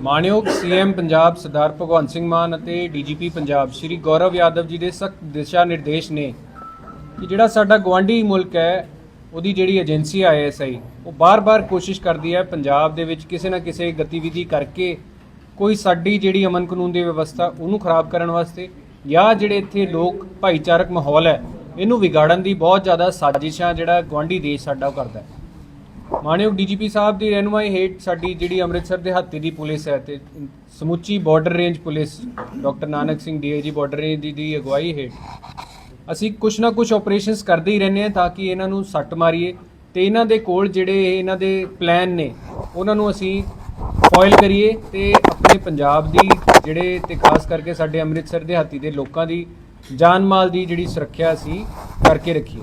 ਮਾਨਯੋਗ ਸੀਐਮ ਪੰਜਾਬ ਸਰਦਾਰ ਭਗਵੰਤ ਸਿੰਘ ਮਾਨ ਅਤੇ ਡੀਜੀਪੀ ਪੰਜਾਬ ਸ਼੍ਰੀ ਗੌਰਵ ਯਾਦਵ ਜੀ ਦੇ ਸਖਤ ਦਿਸ਼ਾ ਨਿਰਦੇਸ਼ ਨੇ ਕਿ ਜਿਹੜਾ ਸਾਡਾ ਗਵਾਂਢੀ ਮੁਲਕ ਹੈ, ਉਹਦੀ ਜਿਹੜੀ ਏਜੰਸੀ ਆਈਐਸਆਈ ਉਹ ਬਾਰ-ਬਾਰ ਕੋਸ਼ਿਸ਼ ਕਰਦੀ ਹੈ ਪੰਜਾਬ ਦੇ ਵਿੱਚ ਕਿਸੇ ਨਾ ਕਿਸੇ ਗਤੀਵਿਧੀ ਕਰਕੇ ਕੋਈ ਸਾਡੀ ਜਿਹੜੀ ਅਮਨ ਕਾਨੂੰਨ ਦੀ ਵਿਵਸਥਾ ਉਹਨੂੰ ਖਰਾਬ ਕਰਨ ਵਾਸਤੇ ਜਾਂ ਜਿਹੜੇ ਇੱਥੇ ਲੋਕ ਭਾਈਚਾਰਕ ਮਾਹੌਲ ਹੈ, ਇਹਨੂੰ ਵਿਗਾੜਨ ਦੀ ਬਹੁਤ ਜ਼ਿਆਦਾ ਸਾਜ਼ਿਸ਼ਾਂ ਜਿਹੜਾ ਗਵਾਂਢੀ ਦੇਸ਼ ਸਾਡਾ ਉਹ ਕਰਦਾ ਹੈ। ਮਾਨਯੋਗ ਡੀਜੀਪੀ ਸਾਹਿਬ ਦੀ ਰਹਿਨੁਮਾਈ ਹੇਠ ਸਾਡੀ ਜਿਹੜੀ ਅੰਮ੍ਰਿਤਸਰ ਦੇ ਹੱਤੀ ਦੀ ਪੁਲਿਸ ਹੈ ਤੇ ਸਮੁੱਚੀ border range police, doctor Nanak Singh DIG border range ਦੀ ਦੀ ਅਗਵਾਈ ਹੇਠ ਅਸੀਂ ਕੁਛ ਨਾ ਕੁਛ ਆਪਰੇਸ਼ਨਸ ਕਰਦੇ ਹੀ ਰਹਿੰਦੇ ਹਾਂ ਤਾਂ ਕਿ ਇਹਨਾਂ ਨੂੰ ਸੱਟ ਮਾਰੀਏ ਤੇ ਇਹਨਾਂ ਦੇ ਕੋਲ ਜਿਹੜੇ ਇਹਨਾਂ ਦੇ ਪਲਾਨ ਨੇ, ਉਹਨਾਂ ਨੂੰ ਅਸੀਂ ਫੋਇਲ ਕਰੀਏ ਤੇ ਆਪਣੇ ਪੰਜਾਬ ਦੀ ਜਿਹੜੇ ਤੇ ਖਾਸ ਕਰਕੇ ਸਾਡੇ ਅੰਮ੍ਰਿਤਸਰ ਦੇ ਹਾਤੀ ਦੇ ਲੋਕਾਂ ਦੀ ਜਾਨ ਮਾਲ ਦੀ ਜਿਹੜੀ ਸੁਰੱਖਿਆ ਅਸੀਂ ਕਰਕੇ ਰੱਖੀਏ।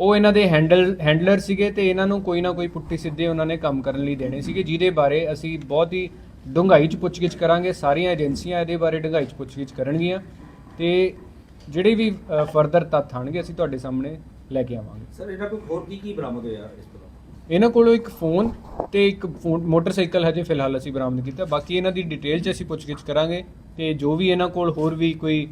ਉਹ ਇਹਨਾਂ ਦੇ ਹੈਂਡਲ ਹੈਂਡਲਰ ਸੀਗੇ ਤੇ ਇਹਨਾਂ ਨੂੰ ਕੋਈ ਨਾ ਕੋਈ ਪੁੱਠੀ ਸਿੱਧੇ ਉਹਨਾਂ ਨੇ ਕੰਮ ਕਰਨ ਲਈ ਦੇਣੇ ਸੀਗੇ ਜਿਹਦੇ ਬਾਰੇ ਅਸੀਂ ਬਹੁਤ ਹੀ ਡੂੰਘਾਈ 'ਚ ਪੁੱਛਗਿੱਛ ਕਰਾਂਗੇ ਸਾਰੀਆਂ ਏਜੰਸੀਆਂ ਇਹਦੇ ਬਾਰੇ ਡੂੰਘਾਈ 'ਚ ਪੁੱਛਗਿੱਛ ਕਰਨਗੀਆਂ ਤੇ ਜਿਹੜੇ ਵੀ ਫਰਦਰ ਤੱਥ ਆਣਗੇ ਅਸੀਂ ਤੁਹਾਡੇ ਸਾਹਮਣੇ ਲੈ ਕੇ ਆਵਾਂਗੇ। ਸਰ ਇਹਨਾਂ ਕੋਲ ਹੋਰ ਕੀ ਕੀ ਬਰਾਮਦ ਹੋਇਆ ਇਸ ਤੋਂ ਇਹਨਾਂ ਕੋਲੋਂ ਇੱਕ ਫੋਨ ਤੇ ਇੱਕ ਮੋਟਰਸਾਈਕਲ ਹਜੇ ਫਿਲਹਾਲ ਅਸੀਂ ਬਰਾਮਦ ਕੀਤਾ। ਬਾਕੀ ਇਹਨਾਂ ਦੀ ਡਿਟੇਲ 'ਚ ਅਸੀਂ ਪੁੱਛਗਿੱਛ ਕਰਾਂਗੇ ਤੇ ਜੋ ਵੀ ਇਹਨਾਂ ਕੋਲ ਹੋਰ ਵੀ ਕੋਈ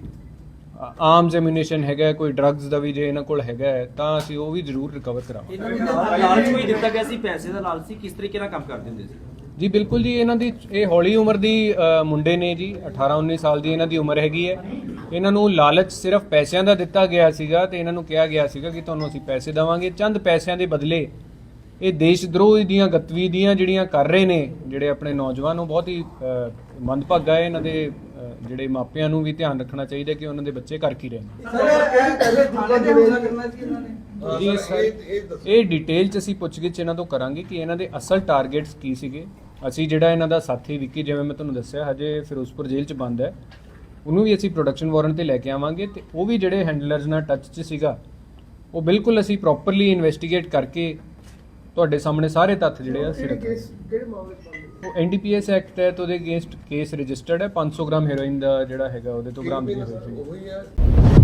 ਆਰਮਸ ਐਮੂਨੀਸ਼ਨ ਹੈਗਾ ਕੋਈ ਡਰੱਗਸ ਦਾ ਵੀ ਜੇ ਇਹਨਾਂ ਕੋਲ ਹੈਗਾ ਹੈ, ਤਾਂ ਅਸੀਂ ਉਹ ਵੀ ਜ਼ਰੂਰ ਰਿਕਵਰ ਕਰਾਵਾਂਗੇ। ਇਹਨਾਂ ਨੂੰ ਨਾਲ- ਲਾਲਚ ਕੋਈ ਦਿੱਤਾ ਗਿਆ ਸੀ ਪੈਸੇ ਦਾ ਲਾਲਚ ਸੀ ਕਿਸ ਤਰੀਕੇ ਨਾਲ ਕੰਮ ਕਰਦੇ ਹੁੰਦੇ ਸੀ? ਜੀ ਬਿਲਕੁਲ ਜੀ ਇਹਨਾਂ ਦੀ ਇਹ ਹੌਲੀ ਉਮਰ ਦੀ ਅ, ਮੁੰਡੇ ਨੇ ਜੀ 18 19 ਸਾਲ ਦੀ ਇਹਨਾਂ ਦੀ ਉਮਰ ਹੈਗੀ ਹੈ। ਇਹਨਾਂ ਨੂੰ ਲਾਲਚ ਸਿਰਫ ਪੈਸਿਆਂ ਦਾ ਦਿੱਤਾ ਗਿਆ ਸੀਗਾ ਤੇ ਇਹਨਾਂ ਨੂੰ ਕਿਹਾ ਗਿਆ ਸੀਗਾ ਕਿ ਤੁਹਾਨੂੰ ਅਸੀਂ ਪੈਸੇ ਦੇਵਾਂਗੇ। ਚੰਦ ਪੈਸਿਆਂ ਦੇ ਬਦਲੇ ਇਹ ਦੇਸ਼ ਦਰੋਹ ਦੀਆਂ ਗਤੀਵਿਧੀਆਂ ਜਿਹੜੀਆਂ ਕਰ ਰਹੇ ਨੇ ਜਿਹੜੇ ਆਪਣੇ ਨੌਜਵਾਨ ਉਹ ਬਹੁਤ ਹੀ ਮੰਦਭਾਗਾ ਹੈ ਇਹਨਾਂ ਦੇ ਜਿਹੜੇ ਮਾਪਿਆਂ ਨੂੰ ਵੀ ਧਿਆਨ ਰੱਖਣਾ ਚਾਹੀਦਾ ਕਿ ਉਹਨਾਂ ਦੇ ਬੱਚੇ ਕਰ ਕੀ ਰਹੇ ਨੇ ਨੇ ਜੀ ਸਰ ਇਹ ਡਿਟੇਲ ਚ ਅਸੀਂ ਪੁੱਛਗਿੱਛ ਇਹਨਾਂ ਤੋਂ ਕਰਾਂਗੇ ਕਿ ਇਹਨਾਂ ਦੇ ਅਸਲ ਟਾਰਗੇਟਸ ਕੀ ਸੀਗੇ। ਅਸੀਂ ਜਿਹੜਾ ਇਹਨਾਂ ਦਾ ਸਾਥੀ ਵਿੱਕੀ ਜਿਵੇਂ ਮੈਂ ਤੁਹਾਨੂੰ ਦੱਸਿਆ ਹਜੇ ਫਿਰੋਜ਼ਪੁਰ ਜੇਲ੍ਹ ਚ ਬੰਦ ਹੈ। ਉਹਨੂੰ ਵੀ ਅਸੀਂ ਪ੍ਰੋਡਕਸ਼ਨ ਵਾਰੰਟ ਤੇ ਲੈ ਕੇ ਆਵਾਂਗੇ ਤੇ ਉਹ ਵੀ ਜਿਹੜੇ ਹੈਂਡਲਰਸ ਨਾਲ ਟੱਚ ਚ ਸੀਗਾ ਉਹ ਬਿਲਕੁਲ ਅਸੀਂ ਪ੍ਰੋਪਰਲੀ ਇਨਵੈਸਟੀਗੇਟ ਕਰਕੇ ਤੁਹਾਡੇ ਸਾਹਮਣੇ ਸਾਰੇ ਤੱਥ ਜਿਹੜੇ ਆ ਰੱਖਾਂਗੇ ਕੇਸ ਕਿਹੜੇ ਮਾਮਲੇ ਉਹ ਐਨਡੀਪੀਐਸ ਐਕਟ ਤਹਿਤ ਉਹਦੇ ਅਗੇਂਸਟ ਕੇਸ ਰਜਿਸਟਰਡ ਹੈ। 500 ਗ੍ਰਾਮ ਹੈਰੋਇਨ ਦਾ ਜਿਹੜਾ ਹੈਗਾ ਉਹਦੇ ਤੋਂ ਬਰਾਮਦਗੀ ਹੋਈ ਸੀ ਉਹੀ